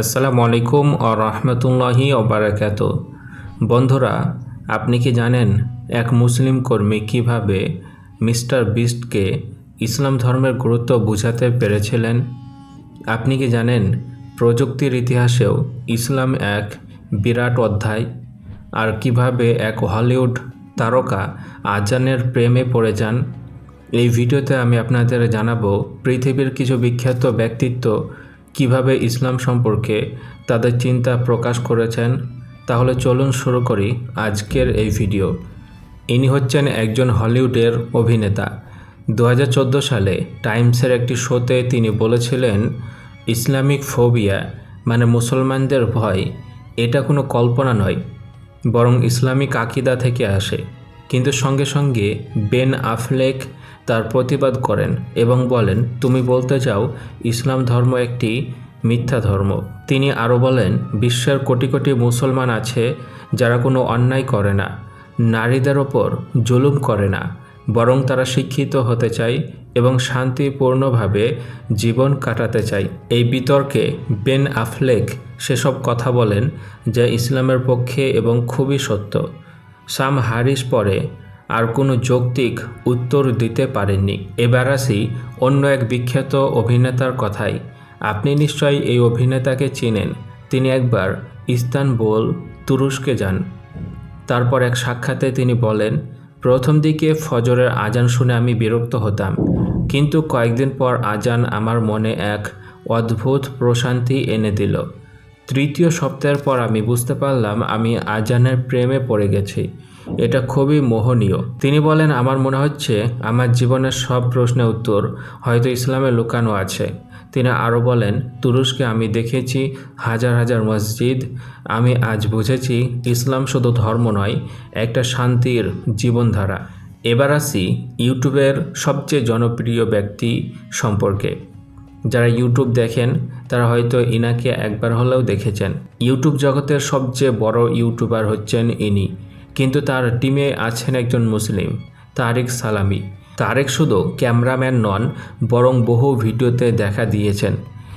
আসসালামু আলাইকুম ও রহমতুল্লাহি ওবারাকাত। বন্ধুরা, আপনি কি জানেন এক মুসলিম কর্মী কীভাবে মিস্টার বিস্টকে ইসলাম ধর্মের গুরুত্ব বুঝাতে পেরেছিলেন? আপনি কি জানেন প্রযুক্তির ইতিহাসেও ইসলাম এক বিরাট অধ্যায়? আর কীভাবে এক হলিউড তারকা আজানের প্রেমে পড়ে যান? এই ভিডিওতে আমি আপনাদের জানাব পৃথিবীর কিছু বিখ্যাত ব্যক্তিত্ব কীভাবে ইসলাম সম্পর্কে তাদের চিন্তা প্রকাশ করেছেন, তাহলে চলুন শুরু করি আজকের এই ভিডিও। ইনি হচ্ছেন একজন হলিউডের অভিনেতা। দু হাজার চোদ্দ সালে টাইমসের একটি শোতে তিনি বলেছিলেন, ইসলামিক ফোবিয়া মানে মুসলমানদের ভয়, এটা কোনো কল্পনা নয়, বরং ইসলামিক আকিদা থেকে আসে। কিন্তু সঙ্গে সঙ্গে বেন আফলেক তার প্রতিবাদ করেন এবং বলেন, তুমি বলতে চাও, ইসলাম ধর্ম একটি মিথ্যা ধর্ম। তিনি আরও বলেন, বিশ্বের কোটি কোটি মুসলমান আছে যারা কোনো অন্যায় করে না, নারীদের ওপর জুলুম করে না, বরং তারা শিক্ষিত হতে চায় এবং শান্তিপূর্ণভাবে জীবন কাটাতে চায়। এই বিতর্কে বেন আফলেক সেসব কথা বলেন যা ইসলামের পক্ষে এবং খুবই সত্য। সাম হারিস পরে আর কোনো যৌক্তিক উত্তর দিতে পারেননি। এবার আসি অন্য এক বিখ্যাত অভিনেতার কথাই আপনি নিশ্চয়ই এই অভিনেতাকে চিনেন। তিনি একবার ইস্তানবুল, তুরস্কে যান। তারপর এক সাক্ষাতে তিনি বলেন, প্রথম দিকে ফজরের আজান শুনে আমি বিরক্ত হতাম। কিন্তু কয়েকদিন পর আজান আমার মনে এক অদ্ভুত প্রশান্তি এনে দিল। তৃতীয় সপ্তাহের পর আমি বুঝতে পারলাম আমি আজানের প্রেমে পড়ে গেছি। এটা খুবই মোহনীয়। তিনি বলেন, আমার মনে হচ্ছে আমার জীবনের সব প্রশ্নের উত্তর হয়তো ইসলামে লুকানো আছে। তিনি আরও বলেন, তুরস্কে আমি দেখেছি হাজার হাজার মসজিদ, আমি আজ বুঝেছি ইসলাম শুধু ধর্ম নয়, একটা শান্তির জীবনধারা। এবার আসি ইউটিউবের সবচেয়ে জনপ্রিয় ব্যক্তি সম্পর্কে। যারা ইউটিউব দেখেন, তারা হয়তো ইনাকে একবার হলেও দেখেছেন। ইউটিউব জগতের সবচেয়ে বড় ইউটিউবার হচ্ছেন ইনি। কিন্তু তার টিমে আছেন একজন মুসলিম, তারেক সালামি। তারেক শুধু ক্যামেরাম্যান নন, বরং বহু ভিডিওতে দেখা দিয়েছেন।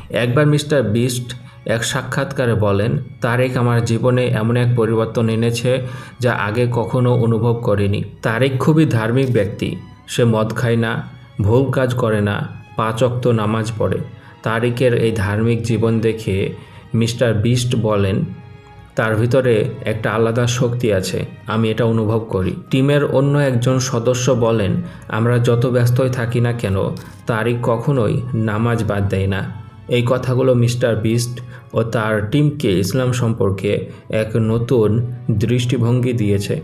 একবার মিস্টার বিস্ট এক সাক্ষাৎকারে বলেন, তারেক আমার জীবনে এমন এক পরিবর্তন এনেছে যা আগে কখনো অনুভব করিনি। তারেক খুবই ধার্মিক ব্যক্তি। সে মদ খায় না, ভুল কাজ করে না, পাঁচ অক্ত নামাজ পড়ে। তারিকের এই ধার্মিক জীবন দেখে মিস্টার বিস্ট বলেন তার ভিতরে একটা আলাদা শক্তি আছে, আমি এটা অনুভব করি। টিমের অন্য একজন সদস্য বলেন, আমরা যত ব্যস্তই থাকি না কেন তারিক কখনোই নামাজ বাদ দেয় না। এই কথাগুলো মিস্টার বিস্ট ও তার টিমকে ইসলাম সম্পর্কে এক নতুন দৃষ্টিভঙ্গি দিয়েছে।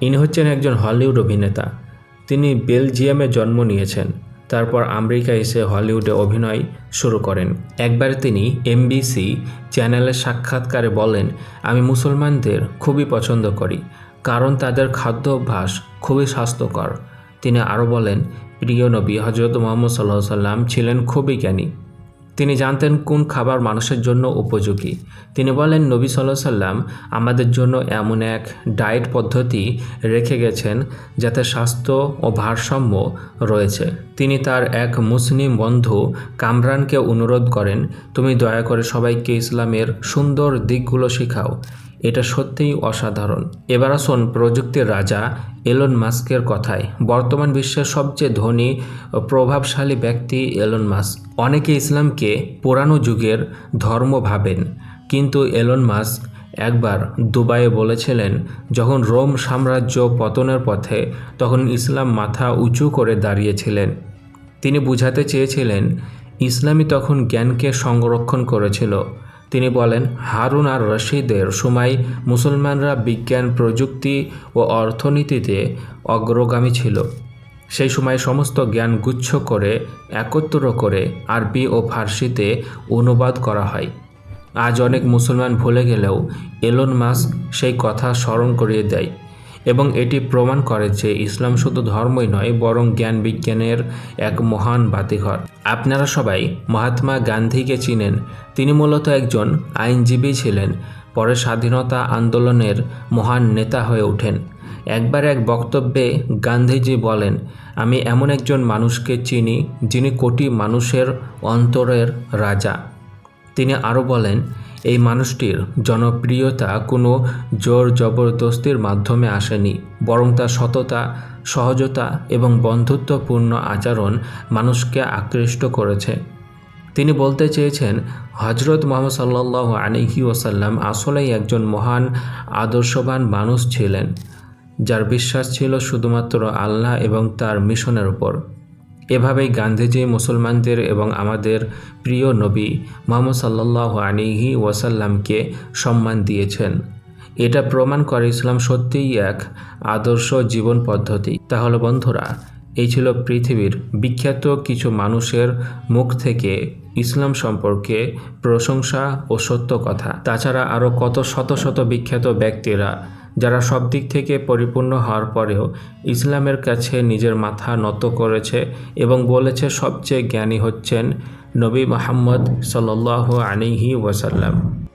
ইনি হচ্ছেন একজন হলিউড অভিনেতা। তিনি বেলজিয়ামে জন্ম নিয়েছেন। তারপর আমেরিকা এসে হলিউডে অভিনয় শুরু করেন। একবার তিনি এমবিসি চ্যানেলের সাক্ষাৎকারে বলেন, আমি মুসলমানদের খুবই পছন্দ করি, কারণ তাদের খাদ্য অভ্যাস খুবই স্বাস্থ্যকর। তিনি আরও বলেন, প্রিয় নবী হজরত মোহাম্মদ সাল্লাহ সাল্লাম ছিলেন খুবই জ্ঞানী। তিনি জানতেন কোন খাবার মানুষের জন্য উপযোগী। তিনি বলেন, নবী সাল্লাহ সাল্লাম আমাদের জন্য এমন এক ডায়েট পদ্ধতি রেখে গেছেন যাতে স্বাস্থ্য ও ভারসাম্য রয়েছে। তিনি তার এক মুসলিম বন্ধু কামরানকে অনুরোধ করেন, তুমি দয়া করে সবাইকে ইসলামের সুন্দর দিকগুলো শেখাও। এটা সত্যিই অসাধারণ। এবার আসুন প্রযুক্তির রাজা এলন মাস্কের কথায়। বর্তমান বিশ্বের সবচেয়ে ধনী প্রভাবশালী ব্যক্তি এলন মাস্ক অনেকে ইসলামকে পুরানো যুগের ধর্ম ভাবেন, কিন্তু এলন মাস্ক একবার দুবাইয়ে বলেছিলেন, যখন রোম সাম্রাজ্য পতনের পথে, তখন ইসলাম মাথা উঁচু করে দাঁড়িয়েছিলেন। তিনি বুঝাতে চেয়েছিলেন ইসলামী তখন জ্ঞানকে সংরক্ষণ করেছিল। তিনি বলেন, হারুন আর রশিদের সময় মুসলমানরা বিজ্ঞান, প্রযুক্তি ও অর্থনীতিতে অগ্রগামী ছিল। সেই সময় সমস্ত জ্ঞান গুচ্ছ করে, একত্র করে আরবি ও ফার্সিতে অনুবাদ করা হয়। আজ অনেক মুসলমান ভুলে গেলেও এলন মাস্ক সেই কথা স্মরণ করিয়ে দেয়। এবং এটি প্রমাণ করে যে ইসলাম শুধু ধর্মই নয়, বরং জ্ঞান বিজ্ঞানের এক মহান বাতিঘর। আপনারা সবাই মহাত্মা গান্ধীকে চিনেন। তিনি মূলত একজন আইনজীবী ছিলেন, পরে স্বাধীনতা আন্দোলনের মহান নেতা হয়ে ওঠেন। একবার এক বক্তব্যে গান্ধীজি বলেন, আমি এমন একজন মানুষকে চিনি যিনি কোটি মানুষের অন্তরের রাজা। তিনি আরও বলেন এই মানুষটির জনপ্রিয়তা কোনো জোর জবরদস্তির মাধ্যমে আসেনি, বরং তার সততা, সহজতা এবং বন্ধুত্বপূর্ণ আচরণ মানুষকে আকৃষ্ট করেছে। তিনি বলতে চেয়েছেন হজরত মোহাম্মদ সাল্লাহ আলহি ওসাল্লাম আসলেই একজন মহান, আদর্শবান মানুষ ছিলেন, যার বিশ্বাস ছিল শুধুমাত্র আল্লাহ এবং তার মিশনের উপর। এভাবেই গান্ধীজি মুসলমানদের এবং আমাদের প্রিয় নবী মোহাম্মদ সাল্লাহ আলিহি ওয়াসাল্লামকে সম্মান দিয়েছেন। এটা প্রমাণ করে ইসলাম সত্যিই এক আদর্শ জীবন পদ্ধতি। তাহলে বন্ধুরা, এই ছিল পৃথিবীর বিখ্যাত কিছু মানুষের মুখ থেকে ইসলাম সম্পর্কে প্রশংসা ও সত্য কথা। তাছাড়া আরও কত শত শত বিখ্যাত ব্যক্তিরা যারা সব দিক থেকে পরিপূর্ণ হওয়ার পরেও ইসলামের কাছে নিজের মাথা নত করেছে এবং বলেছে, সবচেয়ে জ্ঞানী হচ্ছেন নবী মোহাম্মদ সাল্লাহ আলিহি ওয়াসাল্লাম।